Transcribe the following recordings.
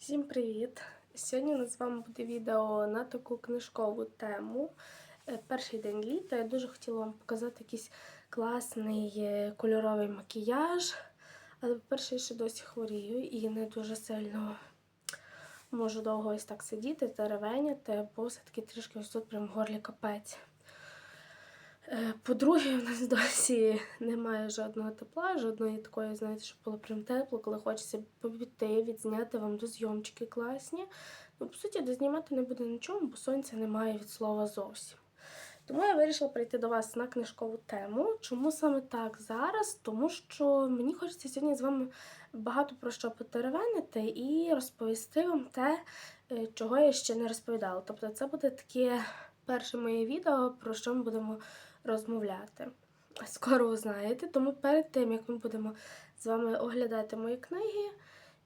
Всім привіт! Сьогодні у нас з вами буде відео на таку книжкову тему. Е, Перший день літа. Я дуже хотіла вам показати якийсь класний е, кольоровий макіяж. Але, по-перше, я ще досі хворію і не дуже сильно можу довго ось так сидіти та ревеняти, бо все-таки трішки ось тут прям в горлі капець. Е, По-друге, в нас досі немає жодного тепла, жодної такої, знаєте, щоб було прям тепло, коли хочеться побіти, відзняти вам до зйомчики класні. Ну, по суті, дознімати не буде нічого, бо сонця немає від слова зовсім. Тому я вирішила прийти до вас на книжкову тему. Чому саме так зараз? Тому що мені хочеться сьогодні з вами багато про що потеревенити і розповісти вам те, е, чого я ще не розповідала. Тобто, це буде таке перше моє відео, про що ми будемо розмовляти. Скоро узнаєте, тому перед тим, як ми будемо з вами оглядати мої книги,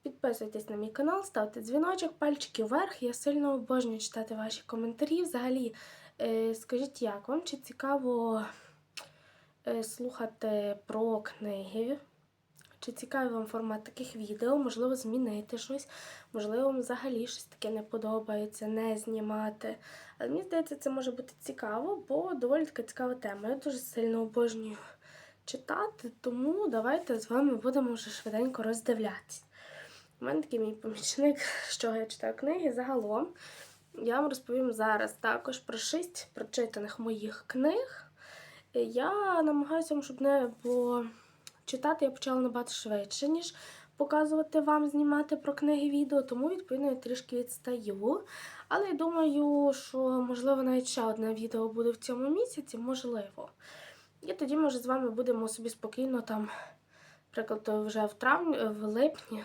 підписуйтесь на мій канал, ставте дзвіночок, пальчики вверх. Я сильно обожнюю читати ваші коментарі. Взагалі, е, скажіть, як вам чи цікаво е, слухати про книги? Чи цікавий вам формат таких відео? Можливо, змінити щось, можливо, вам взагалі щось таке не подобається, не знімати. Але мені здається, це може бути цікаво, бо доволі така цікава тема. Я дуже сильно обожнюю читати, тому давайте з вами будемо вже швиденько роздивлятися. У мене такий мій помічник, з чого я читаю книги. Загалом я вам розповім зараз також про шість прочитаних моїх книг. Я намагаюся, щоб не було читати, я почала набагато швидше, ніж показувати вам, знімати про книги відео, тому, відповідно, я трішки відстаю. Але я думаю, що, можливо, навіть ще одне відео буде в цьому місяці, можливо. І тоді, може, з вами будемо собі спокійно там, наприклад, вже в травні, в липні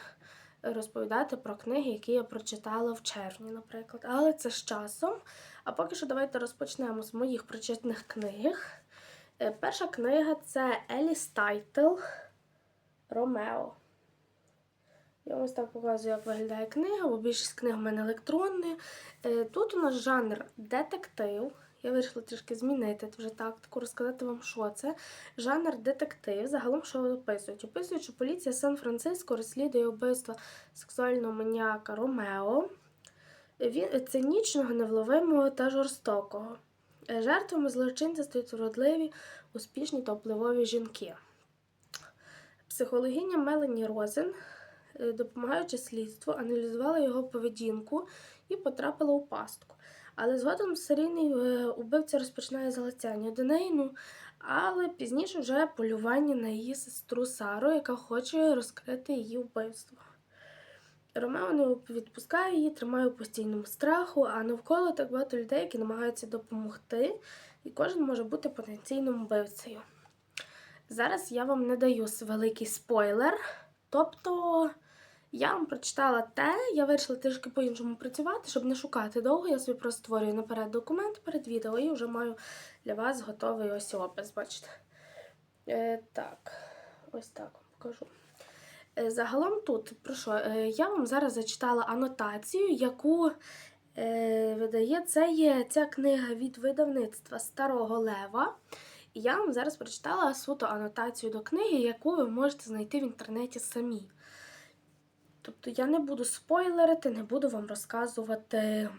розповідати про книги, які я прочитала в червні, наприклад. Але це з часом. А поки що давайте розпочнемо з моїх прочитаних книг. Е, Перша книга це Еліс Тайтл Ромео. Я ось так показую, як виглядає книга, бо більшість книг в мене електронні. Е, Тут у нас жанр детектив. Я вирішила трішки змінити вже тактику, розказати вам, що це. Жанр детектив. Загалом, що описують? Описують, що поліція Сан-Франциско розслідує вбивство сексуального маніака Ромео. Він цинічного, невловимого та жорстокого. Е, Жертвами злочинця стають вродливі, успішні та впливові жінки. Психологиня Мелані Розен, е, допомагаючи слідству, аналізувала його поведінку і потрапила у пастку. Але згодом серійний е, убивця розпочинає залицяння до неї, ну, але пізніше вже полювання на її сестру Сару, яка хоче розкрити її вбивство. Ромео не відпускає її, тримає у постійному страху, а навколо так багато людей, які намагаються допомогти, і кожен може бути потенційним вбивцею. Зараз я вам не даю великий спойлер. Тобто я вам прочитала те, я вирішила трішки по-іншому працювати, щоб не шукати довго. Я собі просто створюю наперед документ перед відео і вже маю для вас готовий ось опис, бачите. Е, так, ось так вам покажу. Е, Загалом тут, про що, е, я вам зараз зачитала анотацію, яку видає це є ця книга від видавництва Старого Лева. І я вам зараз прочитала суто анотацію до книги, яку ви можете знайти в інтернеті самі. Тобто я не буду спойлерити, не буду вам розказувати, е,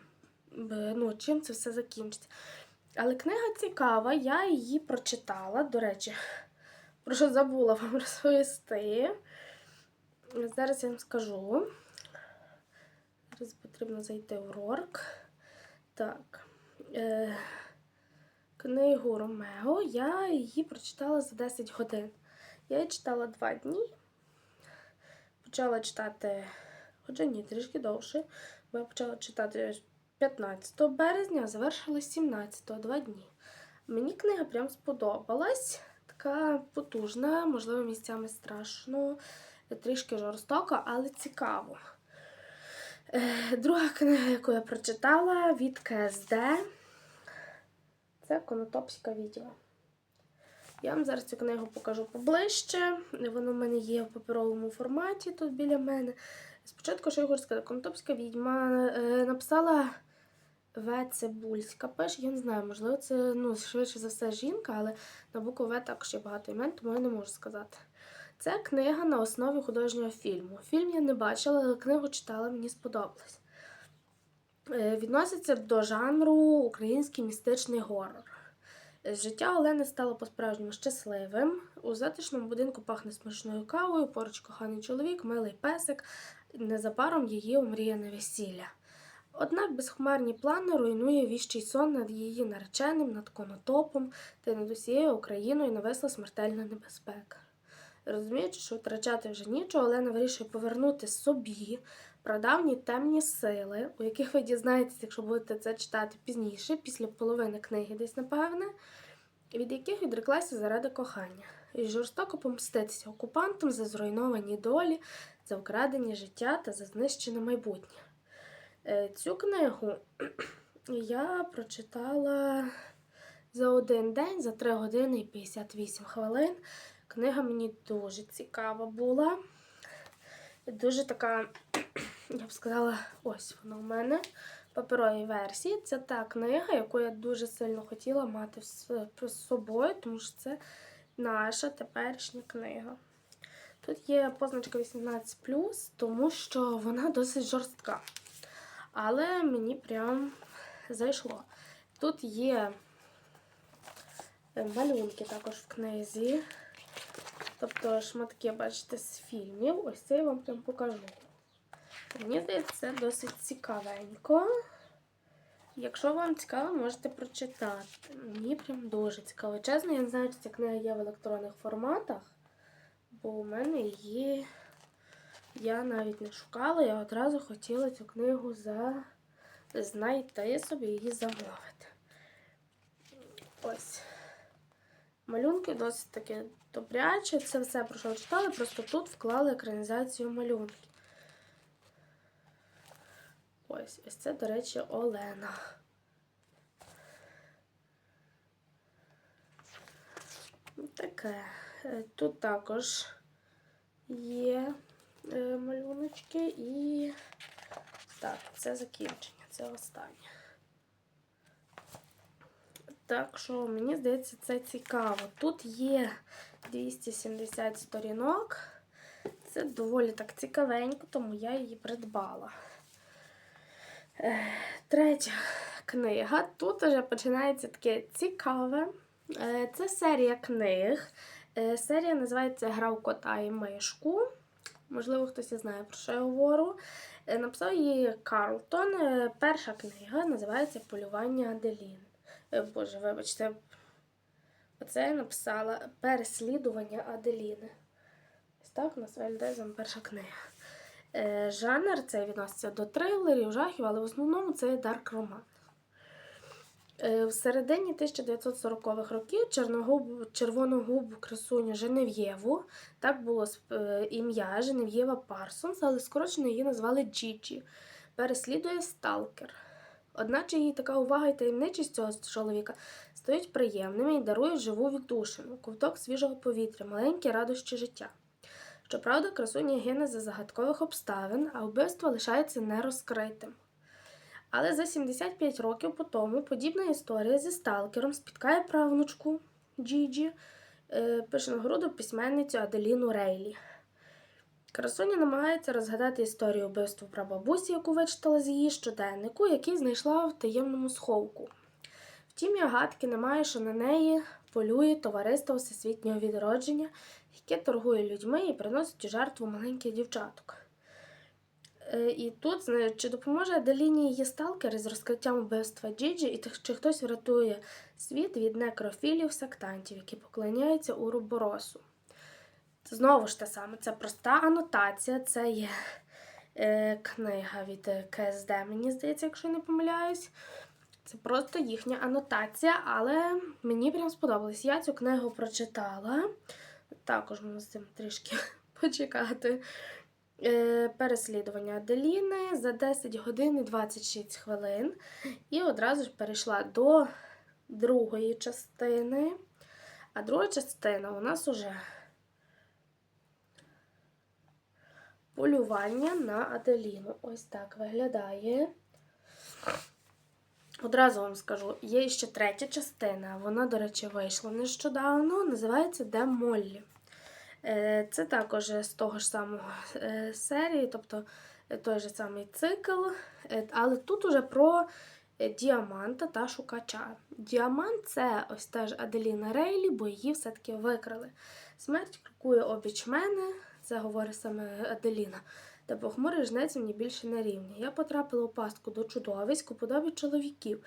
ну, чим це все закінчиться. Але книга цікава, я її прочитала, до речі, про що забула вам розповісти. Зараз я вам скажу. Зараз потрібно зайти в Рорк. Так. Е, книгу Ромео. Я її прочитала за 10 годин. Я її читала 2 дні. Почала читати, хоча ні, трішки довше, бо я почала читати 15 березня, а завершила 17 2 дні. Мені книга прям сподобалась. Така потужна, можливо, місцями страшно трішки жорстоко, але цікаво. Е, Друга книга, яку я прочитала від КСД, це Конотопська відьма. Я вам зараз цю книгу покажу поближче. Вона в мене є в паперовому форматі тут біля мене. Спочатку, що я хочу сказати, Конотопська відьма е, написала В. Цибульська. Пише, я не знаю, можливо, це ну, швидше за все жінка, але на букву В також є багато імен, тому я не можу сказати. Це книга на основі художнього фільму. Фільм я не бачила, але книгу читала, мені сподобалось. Е, Відноситься до жанру український містичний горор. Е, Життя Олени стало по-справжньому щасливим. У затишному будинку пахне смачною кавою, поруч коханий чоловік, милий песик. Незабаром її омріяне весілля. Однак безхмарні плани руйнує віщий сон над її нареченим, над конотопом та над усією Україною нависла смертельна небезпека. Розуміючи, що втрачати вже нічого, Олена вирішує повернути собі прадавні темні сили, у яких ви дізнаєтесь, якщо будете це читати пізніше, після половини книги, десь напевне, від яких відреклася заради кохання, і жорстоко помститися окупантам за зруйновані долі, за вкрадені життя та за знищене майбутнє. Е, Цю книгу я прочитала за один день, за 3 години і 58 хвилин. Книга мені дуже цікава була. Дуже така, я б сказала, ось вона у мене в паперовій версії. Це та книга, яку я дуже сильно хотіла мати з собою, тому що це наша теперішня книга. Тут є позначка 18, тому що вона досить жорстка. Але мені прям зайшло. Тут є е, малюнки також в книзі. Тобто шматки, бачите, з фільмів. Ось це я вам прям покажу. Мені здається, це досить цікавенько. Якщо вам цікаво, можете прочитати. Мені прям дуже цікаво. Чесно, я не знаю, чи ця книга є в електронних форматах, бо у мене її я навіть не шукала, я одразу хотіла цю книгу за... знайти собі її замовити. Ось. Малюнки досить таки добрячі. Це все, про що читали, просто тут вклали екранізацію малюнків. Ось, ось це, до речі, Олена. Таке. Е, Тут також є е, малюночки і так, це закінчення, це останнє. Так що, мені здається, це цікаво. Тут є 270 сторінок. Це доволі так цікавенько, тому я її придбала. Е, Третя книга. Тут вже починається таке цікаве. Е, Це серія книг. Е, Серія називається Гра в кота і мишку. Можливо, хтось і знає, про що я говорю. Написав її Карлтон. Перша книга називається Полювання Аделін. Е, Боже, вибачте, оце я написала Переслідування Аделіни. Ось так у нас виглядає перша книга. Е, Жанр цей відноситься до трилерів, жахів, але в основному це дарк роман. Е, В середині 1940-х років червоногубу красуню Женев'єву, так було ім'я Женев'єва Парсонс, але скорочено її назвали Джіджі. Переслідує сталкер. Одначе їй така увага і таємничість цього чоловіка стають приємними і дарують живу віддушину, ковток свіжого повітря, маленькі радощі життя. Щоправда, красуня гине за загадкових обставин, а вбивство лишається нерозкритим. Але за 75 років по тому подібна історія зі сталкером спіткає правнучку Джіджі, е, пишногруду письменницю Аделіну Рейлі. Красуня намагається розгадати історію вбивства прабабусі, яку вичитала з її щоденнику, який знайшла в таємному сховку. Втім, і гадки немає, що на неї полює товариство всесвітнього відродження, яке торгує людьми і приносить у жертву маленьких дівчаток. Е, І тут, чи допоможе Аделіні її сталкери з розкриттям вбивства Джіджі, і чи хтось врятує світ від некрофілів-сектантів, які поклоняються Уроборосу. Знову ж те саме, це проста анотація, це є е, книга від е, КСД, мені здається, якщо я не помиляюсь. Це просто їхня анотація, але мені прям сподобалось. Я цю книгу прочитала. Також можна з трішки почекати. Е, Переслідування Аделіни за 10 годин і 26 хвилин. І одразу ж перейшла до другої частини. А друга частина у нас уже полювання на Аделіну. Ось так виглядає. Одразу вам скажу, є ще третя частина. Вона, до речі, вийшла нещодавно. Називається Де Моллі. Е, Це також з того ж самого е, серії, тобто е, той же самий цикл, але тут уже про діаманта та шукача. Діамант це ось теж Аделіна Рейлі, бо її все-таки викрали. Смерть крокує обіч мене, це говорить саме Аделіна. Та похмурий жнець мені більше не рівні. Я потрапила у пастку до чудовиськ у подобі чоловіків.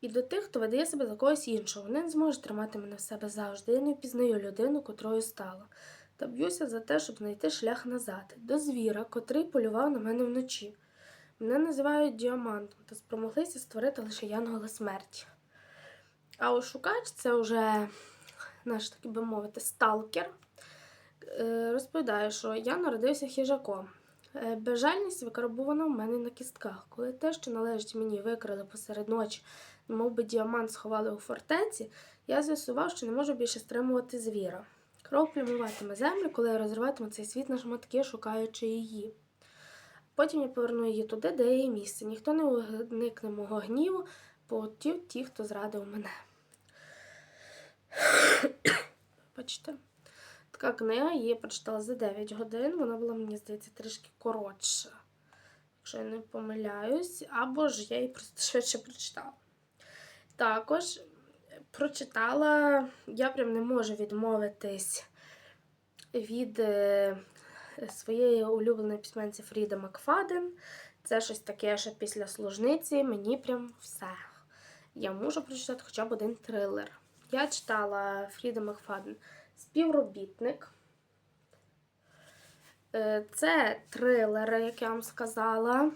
І до тих, хто видає себе за когось іншого. Вони не зможуть тримати мене в себе завжди. Я не впізнаю людину, котрою стала. Та б'юся за те, щоб знайти шлях назад, до звіра, котрий полював на мене вночі. Мене називають діамантом та спромоглися створити лише янгола смерті. А ось шукач це вже наш, так би мовити, сталкер. Е, Розповідає, що я народився хижаком. Е, Безжальність викарбована в мене на кістках. Коли те, що належить мені, викрали посеред ночі, мов би діамант сховали у фортеці, я з'ясував, що не можу більше стримувати звіра. Кров плюмуватиме землю, коли я розриватиму цей світ на шматки, шукаючи її. Потім я поверну її туди, де її місце. Ніхто не уникне мого гніву, бо ті, ті, хто зрадив мене. Бачите? Така книга, її прочитала за 9 годин. Вона була, мені здається, трішки коротша, якщо я не помиляюсь, або ж я її просто швидше прочитала. Також прочитала, я прям не можу відмовитись від е, своєї улюбленої письменниці Фріда Макфаден. Це щось таке, що після служниці мені прям все. Я можу прочитати хоча б один трилер. Я читала Фріда Макфаден Співробітник. Е, Це трилер, як я вам сказала.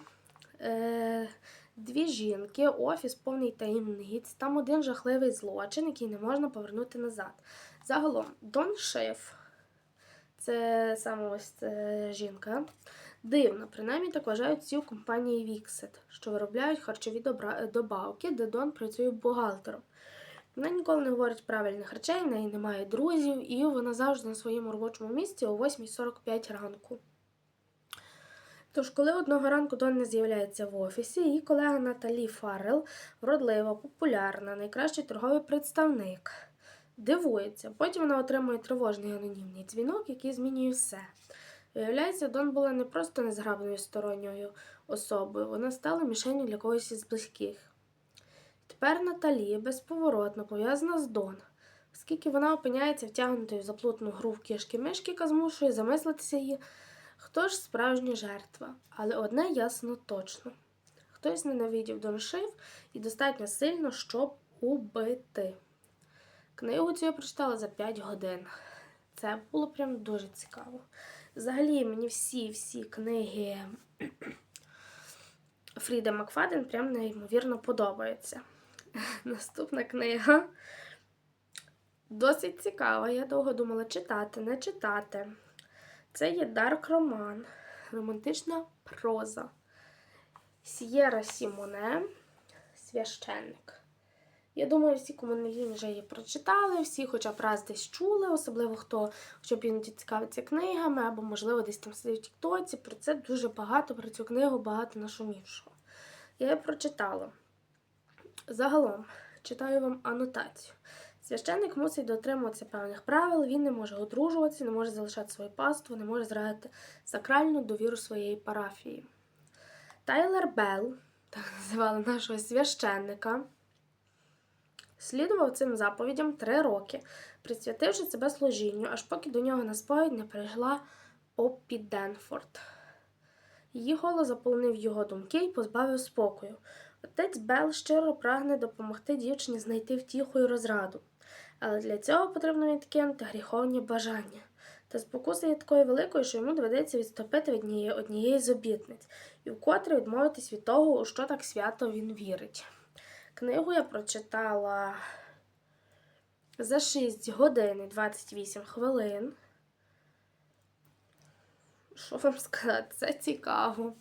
Е, Дві жінки, офіс повний таємниць. Там один жахливий злочин, який не можна повернути назад. Загалом, Дон Шиф, це саме ось ця жінка. Дивно, принаймні так вважають всі у компанії Віксет, що виробляють харчові добавки, де Дон працює бухгалтером. Вона ніколи не говорить правильних речей, в неї немає друзів, і вона завжди на своєму робочому місці о 8.45 ранку. Тож, коли одного ранку Дон не з'являється в офісі, її колега Наталі Фаррел, вродлива, популярна, найкращий торговий представник, дивується. Потім вона отримує тривожний анонімний дзвінок, який змінює все. Виявляється, Дон була не просто незграбною сторонньою особою, вона стала мішенью для когось із близьких. Тепер Наталі безповоротно пов'язана з Дон, оскільки вона опиняється втягнутою в заплутану гру в кішки-мишки, яка змушує замислитися її, хто ж справжня жертва. Але одне ясно точно: хтось ненавидів Дон Шиф і достатньо сильно, щоб убити. Книгу цю я прочитала за 5 годин. Це було прям дуже цікаво. Взагалі, мені всі-всі книги Фріда Макфаден прям неймовірно подобаються. Наступна книга досить цікава. Я довго думала читати, не читати. Це є Дарк Роман, романтична проза. Сієра Сімоне, священник. Я думаю, всі комунальні вже її прочитали, всі хоча б раз десь чули, особливо хто хоча б іноді цікавиться книгами, або, можливо, десь там сидить в Тіктоці. Про це дуже багато, про цю книгу багато нашумівшого. Я її прочитала. Загалом, читаю вам анотацію. Священник мусить дотримуватися певних правил, він не може одружуватися, не може залишати своє паство, не може зрадити сакральну довіру своєї парафії. Тайлер Белл, так називали нашого священника, слідував цим заповідям три роки, присвятивши себе служінню, аж поки до нього на сповідь не прийшла Оппі Денфорд. Її голос заполонив його думки і позбавив спокою. Отець Бел щиро прагне допомогти дівчині знайти втіху і розраду, але для цього потрібно відкинути гріховні бажання. Та спокуса є такою великою, що йому доведеться відступити від однієї, однієї з обітниць і вкотре відмовитись від того, у що так свято він вірить. Книгу я прочитала за 6 годин і 28 хвилин. Що вам сказати? Це цікаво.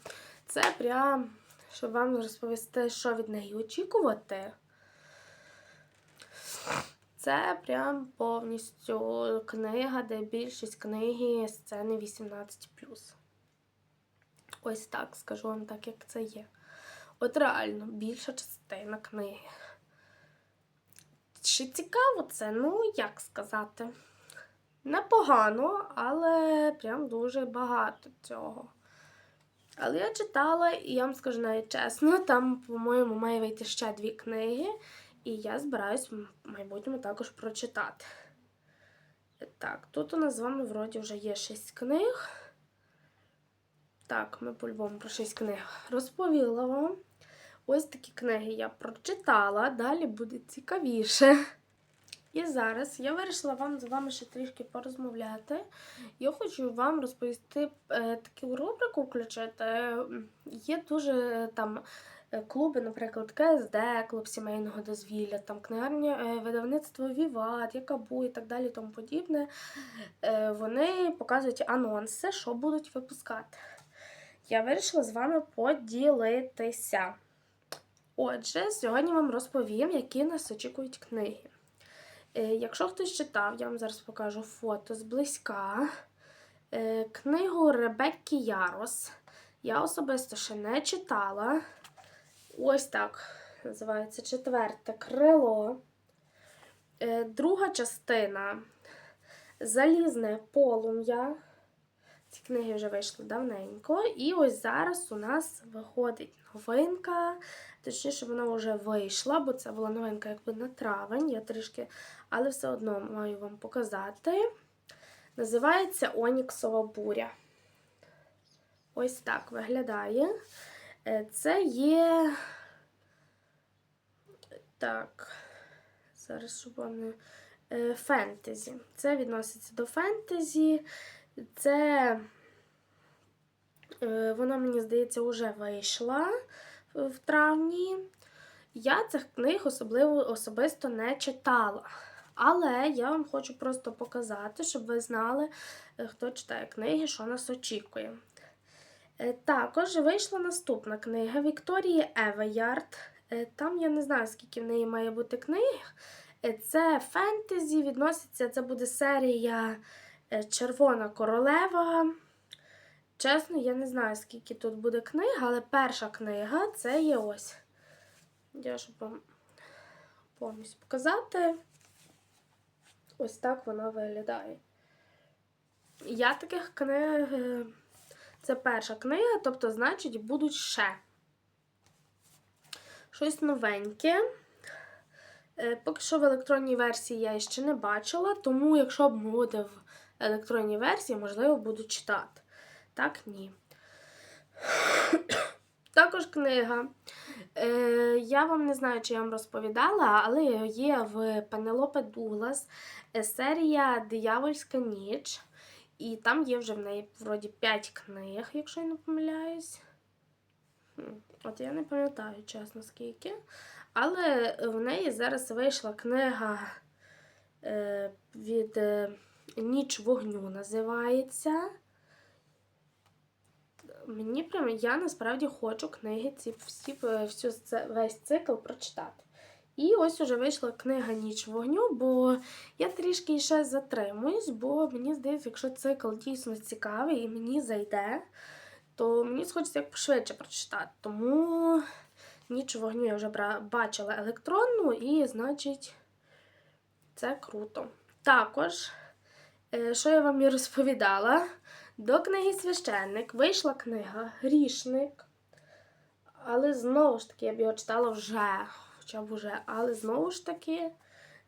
Це прям, щоб вам розповісти, що від неї очікувати. Це прям повністю книга, де більшість книги сцени 18. Ось так, скажу вам так, як це є. От реально, більша частина книги. Чи цікаво це? Ну, як сказати? непогано, але прям дуже багато цього. Але я читала, і я вам скажу навіть чесно, там, по-моєму, має вийти ще дві книги, і я збираюсь в майбутньому також прочитати. Так, тут у нас з вами вроді вже є шість книг. Так, ми по-любому про шість книг розповіла вам. Ось такі книги я прочитала, далі буде цікавіше. І зараз я вирішила вам з вами ще трішки порозмовляти. Я хочу вам розповісти е, таку рубрику включити. Є дуже там е, клуби, наприклад, КСД, клуб сімейного дозвілля, там книгарня е, видавництво Віват, Якабу і так далі, тому подібне. Вони показують анонси, що будуть випускати. Я вирішила з вами поділитися. Отже, сьогодні вам розповім, які нас очікують книги. Е, Якщо хтось читав, я вам зараз покажу фото зблизька. Е, Книгу Ребекки Ярос. Я особисто ще не читала. Ось так називається четверте крило. Е, Друга частина Залізне полум'я. Ці книги вже вийшли давненько. І ось зараз у нас виходить новинка. Точніше, вона вже вийшла, бо це була новинка якби на травень. Я трішки, але все одно маю вам показати. Називається Оніксова буря. Ось так виглядає. Е, Це є. Так. Зараз щоб не. Е, Фентезі. Це відноситься до фентезі. Це. е, Вона, мені здається, вже вийшла в травні. Я цих книг особливо особисто не читала. Але я вам хочу просто показати, щоб ви знали, е, хто читає книги, що нас очікує. Е, Також вийшла наступна книга Вікторії Евеярд. Е, Там я не знаю, скільки в неї має бути книг. Це фентезі, відноситься, це буде серія Червона королева. Чесно, я не знаю, скільки тут буде книг, але перша книга це є ось. Я щоб вам повністю показати. Ось так вона виглядає. Я таких книг. е, Це перша книга, тобто, значить, будуть ще. Щось новеньке. Е, Поки що в електронній версії я ще не бачила, тому якщо буде в електронній версії, можливо, буду читати. Так, ні. Також книга. Е, я вам не знаю, чи я вам розповідала, але є в Пенелопе Дуглас е, серія Диявольська ніч. І там є вже в неї вроді 5 книг, якщо я не помиляюсь. От я не пам'ятаю, чесно, скільки. Але в неї зараз вийшла книга е, від е, Ніч вогню називається. Мені прям я насправді хочу книги ці всі е, всю весь цикл прочитати. І ось уже вийшла книга Ніч вогню, бо я трішки ще затримуюсь, бо мені здається, якщо цикл дійсно цікавий і мені зайде, то мені схочеться як пошвидше прочитати. Тому ніч вогню я вже бачила електронну, і значить це круто. Також, е, що я вам і розповідала, до книги Священник вийшла книга Грішник. Але знову ж таки, я б його читала вже, хоча б уже, але знову ж таки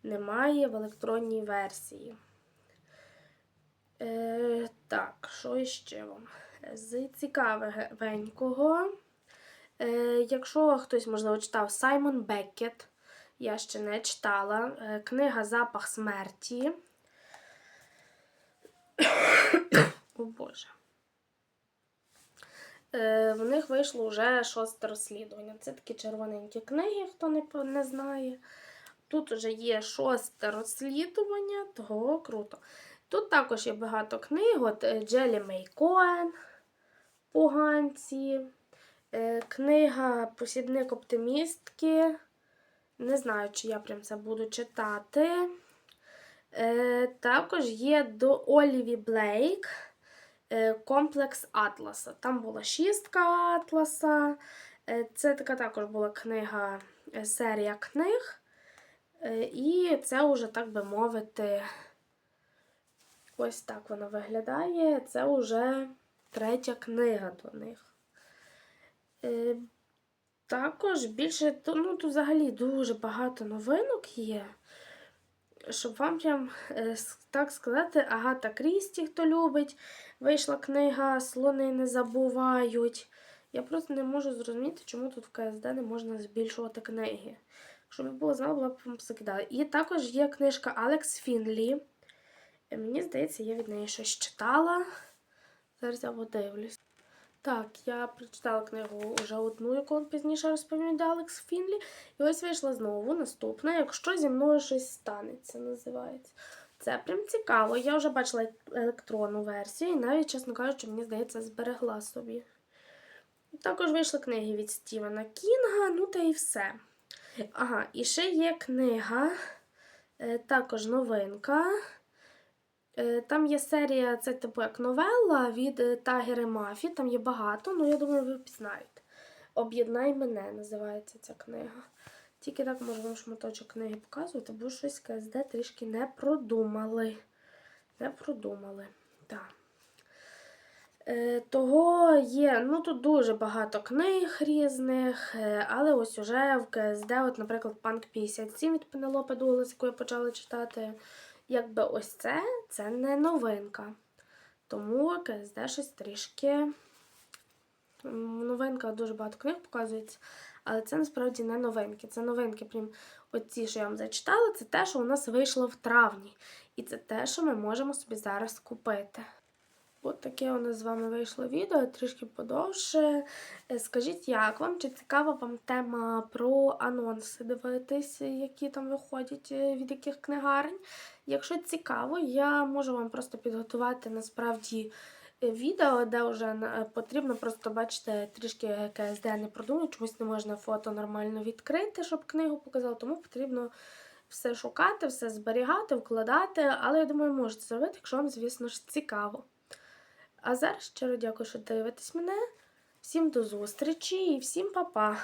немає в електронній версії. Е, так, що іще вам? З цікавенького. Е, якщо хтось, можливо, читав Саймон Беккет, я ще не читала. Е, книга Запах смерті. О Боже. Е, в них вийшло вже шосте розслідування. Це такі червоненькі книги, хто не, не знає. Тут вже є шосте розслідування, того круто. Тут також є багато книг. От е, Джелі Мей Коен, Поганці, е, книга Посібник оптимістки. Не знаю, чи я прям це буду читати. Е, також є до Оліві Блейк комплекс Атласа. Там була шістка Атласа. Е, це така також була книга, е, серія книг. Е, і це вже, так би мовити, Ось так вона виглядає. Це вже третя книга до них. Е, також більше, ну тут взагалі дуже багато новинок є. Щоб вам прям е, так сказати, Агата Крісті, хто любить, вийшла книга Слони не забувають. Я просто не можу зрозуміти, чому тут в КСД не можна збільшувати книги. Якщо б було знала, була б вам закидала. І також є книжка Алекс Фінлі. Е, Мені здається, я від неї щось читала. Зараз я подивлюсь. Так, я прочитала книгу вже одну, яку пізніше розповім Алекс Фінлі. І ось вийшла знову наступна, якщо зі мною щось станеться, називається. Це прям цікаво. Я вже бачила електронну версію, і навіть, чесно кажучи, мені здається, зберегла собі. Також вийшли книги від Стівена Кінга, ну та і все. Ага, і ще є книга, е, також новинка. Е, Там є серія, це типу як новелла від е, Тагери Мафі, там є багато, ну я думаю, ви впізнаєте. Об'єднай мене називається ця книга. Тільки так можу вам шматочок книги показувати, бо щось КСД трішки не продумали. Не продумали. Так. Е, того є, ну тут дуже багато книг різних, е, але ось уже в КСД, от, наприклад, Панк 57 від Пенелопи Дуглас, яку я почала читати, якби ось це, це не новинка. Тому КСД щось трішки. Новинка дуже багато книг показується, але це насправді не новинки. Це новинки, прям оці, що я вам зачитала, це те, що у нас вийшло в травні. І це те, що ми можемо собі зараз купити. От таке у нас з вами вийшло відео, трішки подовше. Е, Скажіть, як вам? Чи цікава вам тема про анонси дивитись, які там виходять е, від яких книгарень? Якщо цікаво, я можу вам просто підготувати насправді відео, де вже потрібно просто бачите, трішки КСД не продумаю, чомусь не можна фото нормально відкрити, щоб книгу показала, тому потрібно все шукати, все зберігати, вкладати. Але я думаю, можете зробити, якщо вам, звісно ж, цікаво. А зараз щиро дякую, що дивитесь мене. Всім до зустрічі і всім па-па!